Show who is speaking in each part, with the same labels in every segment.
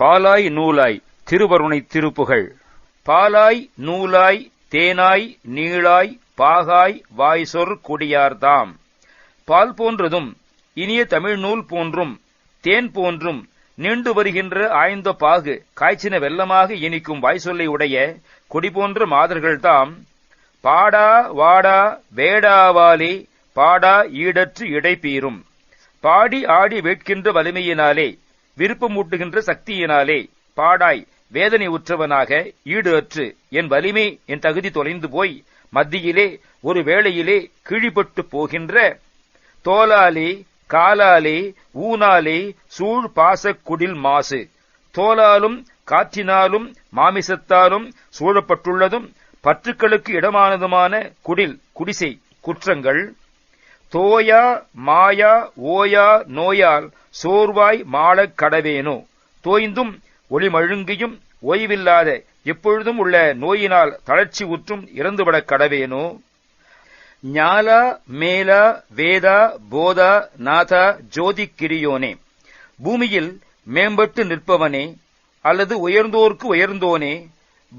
Speaker 1: பாலாய் நூலாய் திருவருணை திருப்புகழ் பாலாய் நூலாய் தேனாய் நீளாய் பாகாய் வாய்சொற் குடியார்தாம். பால் போன்றதும் இனிய தமிழ் நூல் போன்றும் தேன் போன்றும் நீண்டு வருகின்ற ஆய்ந்த பாகு காய்ச்சின வெள்ளமாக இனிக்கும் வாய்சொல்லை உடைய கொடி போன்ற மாதர்கள்தாம். பாடா வாடா வேடாவாலே பாடா ஈடற்று இடைபீரும் பாடி ஆடி வேட்கின்ற வலிமையினாலே விருப்பமூட்டுகின்ற சக்தியினாலே பாடாய் வேதனை உற்றவனாக ஈடு அற்று என் வலிமை என் தகுதி தொலைந்து போய் மத்தியிலே ஒரு வேளையிலே கிழிபட்டு போகின்ற தோலாலே காலாலே ஊனாலே சூழ் பாசக்குடில் மாசு. தோலாலும் காற்றினாலும் மாமிசத்தாலும் சூழப்பட்டுள்ளதும் பற்றுக்களுக்கு இடமானதுமான குடில் குடிசை குற்றங்கள் தோயா மாயா ஓயா நோயால் சோர்வாய் மாளக் கடவேனோ. தோய்ந்தும் ஒளிமழுங்கியும் ஓய்வில்லாத எப்பொழுதும் உள்ள நோயினால் தளர்ச்சி உற்றும் இறந்துவிடக் கடவேனோ. ஞாலா மேலா வேதா போதா நாதா ஜோதி கிரியோனே. பூமியில் மேம்பட்டு நிற்பவனே அல்லது உயர்ந்தோர்க்கு உயர்ந்தோனே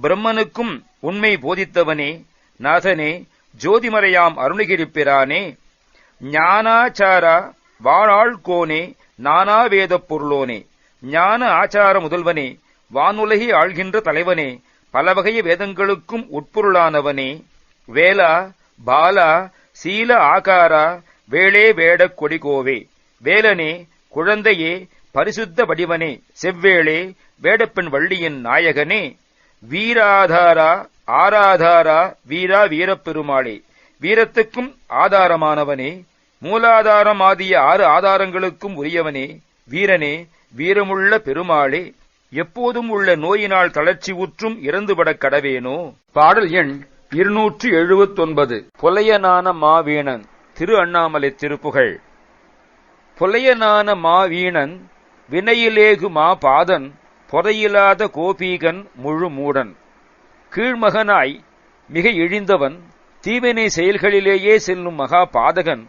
Speaker 1: பிரம்மனுக்கும் உண்மை போதித்தவனே நாதனே ஜோதிமறையாம் அருணகிரிப்பிரானே ஞானாச்சாரா வாழாள்கோனே நானாவேதப் பொருளோனே ஞான ஆச்சார முதல்வனே வானுலகி ஆள்கின்ற தலைவனே பலவகைய வேதங்களுக்கும் உட்பொருளானவனே வேலா பாலா சீல ஆகாரா வேளே வேட கொடிகோவே வேலனே குழந்தையே பரிசுத்த வடிவனே செவ்வேளே வேடப்பெண் வள்ளியின் நாயகனே வீராதாரா ஆராதாரா வீரா வீரப்பெருமாளே வீரத்துக்கும் ஆதாரமானவனே மூலாதாரம் ஆதிய ஆறு ஆதாரங்களுக்கும் உரியவனே வீரனே வீரமுள்ள பெருமாளே எப்போதும் உள்ள நோயினால் தளர்ச்சி உற்றும் இறந்துபடக் கடவேனோ? பாடல் எண் இருநூற்று எழுபத்தொன்பது புலையனான மாவீணன் திரு அண்ணாமலை திருப்புகழ் புலையனான மாவீணன் வினையிலேகு மா பாதன் பொறையிலாத கோபீகன் முழு மூடன் கீழ்மகனாய் மிக இழிந்தவன் தீவினை செயல்களிலேயே செல்லும் மகா பாதகன்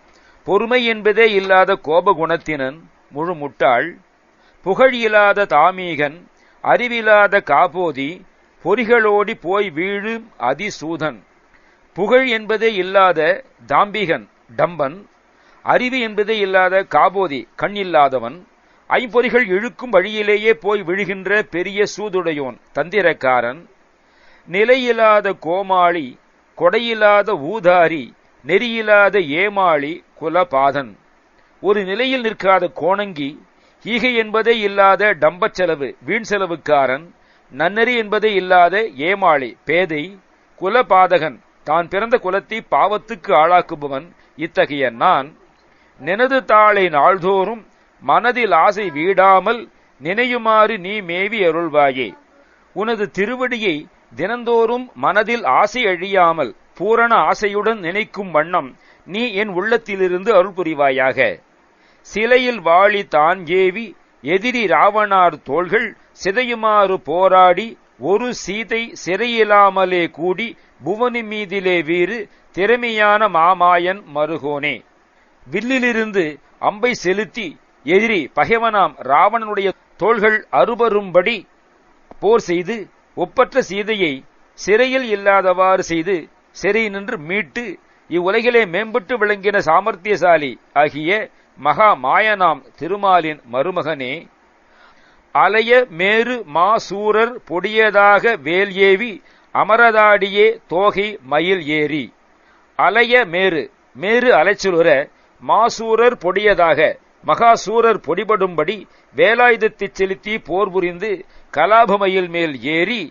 Speaker 1: பொறுமை என்பதே இல்லாத கோபகுணத்தினன் முழு முட்டாள் புகழ் இல்லாத தாமீகன் அறிவிலாத காபோதி பொறிகளோடி போய் வீழும் அதிசூதன். புகழ் என்பதே இல்லாத தாம்பிகன் டம்பன். அறிவு என்பதே இல்லாத காபோதி கண் இல்லாதவன் ஐம்பொறிகள் இழுக்கும் வழியிலேயே போய் விழுகின்ற பெரிய சூதுடையோன் தந்திரக்காரன். நிலையில்லாத கோமாளி கொடையில்லாத ஊதாரி நெறியில்லாத ஏமாளி குலபாதன். ஒரு நிலையில் நிற்காத கோணங்கி ஈகை என்பதே இல்லாத டம்பச் செலவு வீண் செலவுக்காரன். நன்னறி என்பதே இல்லாத ஏமாளி பேதை குலபாதகன். தான் பிறந்த குலத்தை பாவத்துக்கு ஆளாக்குபவன் இத்தகைய நான். நினது தாளை நாள்தோறும் மனதில் ஆசை வீடாமல் நினையுமாறு நீ மேவி அருள்வாயே. உனது திருவடியை தினந்தோறும் மனதில் ஆசை அழியாமல் பூரண ஆசையுடன் நினைக்கும் வண்ணம் நீ என் உள்ளத்திலிருந்து அருள் புரிவாயாக. சிலையில் வாழி தான் ஏவி எதிரி ராவணார் தோள்கள் சிதையுமாறு போராடி ஒரு சீதை சிறையில்லாமலே கூடி புவனி மீதிலே வீறு திறமையான மாமாயன் மருகோனே. வில்லிலிருந்து அம்பை செலுத்தி எதிரி பகைவனாம் ராவணனுடைய தோள்கள் அறுபரும்படி போர் செய்து ஒப்பற்ற சீதையை சிறையில் இல்லாதவாறு செய்து சிறை நின்று மீட்டு இவ்வுலகிலே மேம்பட்டு விளங்கின சாமர்த்தியசாலி ஆகிய மகா மாயனாம் திருமாலின் மருமகனே அலைய மேரு மாசூரர் பொடியதாக வேல் ஏவி அமரதாடியே தோகை மயில் ஏறி. அலைய மேரு மேரு அலைச்சுலுற மாசூரர் பொடியதாக மகாசூரர் பொடிபடும்படி வேலாயுதத்தைச் செலுத்தி போர் புரிந்து கலாபமயில் மேல் ஏறி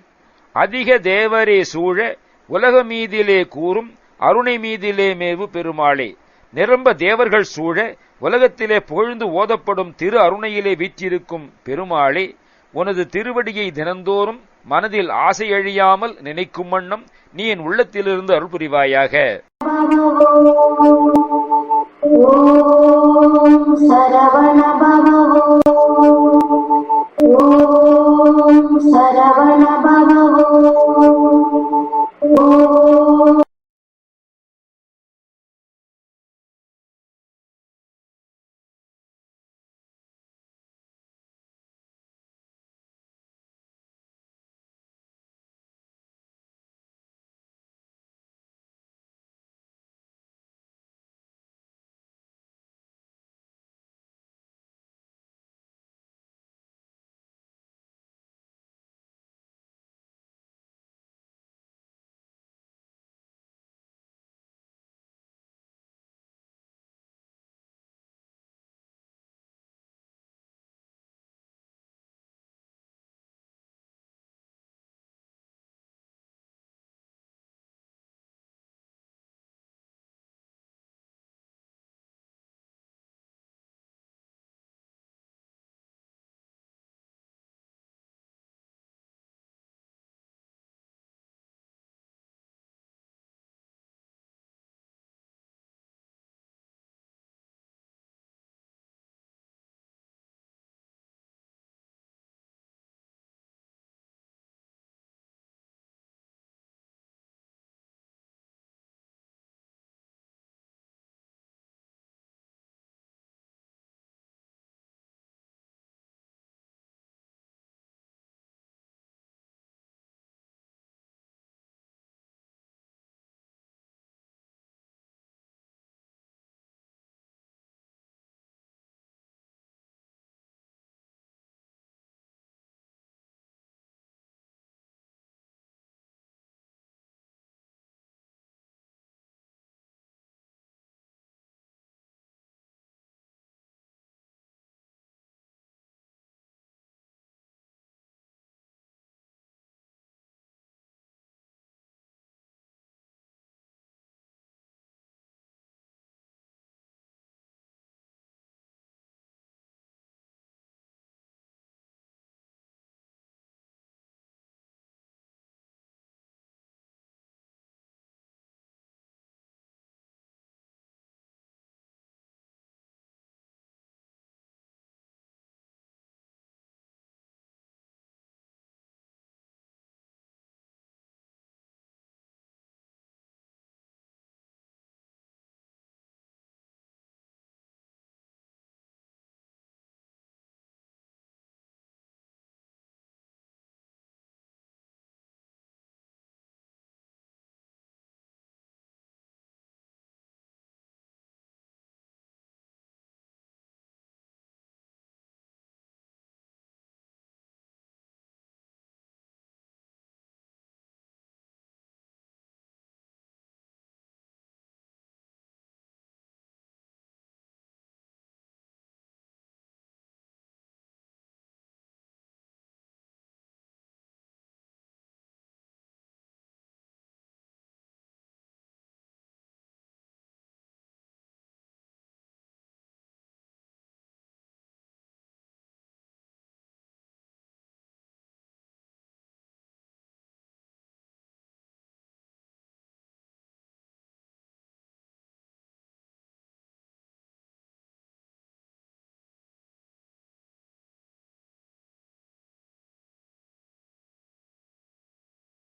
Speaker 1: அதிக தேவரே சூழ உலக மீதிலே கூறும் அருணை மீதிலே மேவு பெருமாளே நிரம்ப தேவர்கள் சூழ உலகத்திலே புகழ்ந்து ஓதப்படும் திரு அருணையிலே வீற்றிருக்கும் பெருமாளே உனது திருவடியை தினந்தோறும் மனதில் ஆசை அழியாமல் நினைக்கும் வண்ணம் நீ என் உள்ளத்திலிருந்து அருள் புரிவாயாக.
Speaker 2: சரவணபவ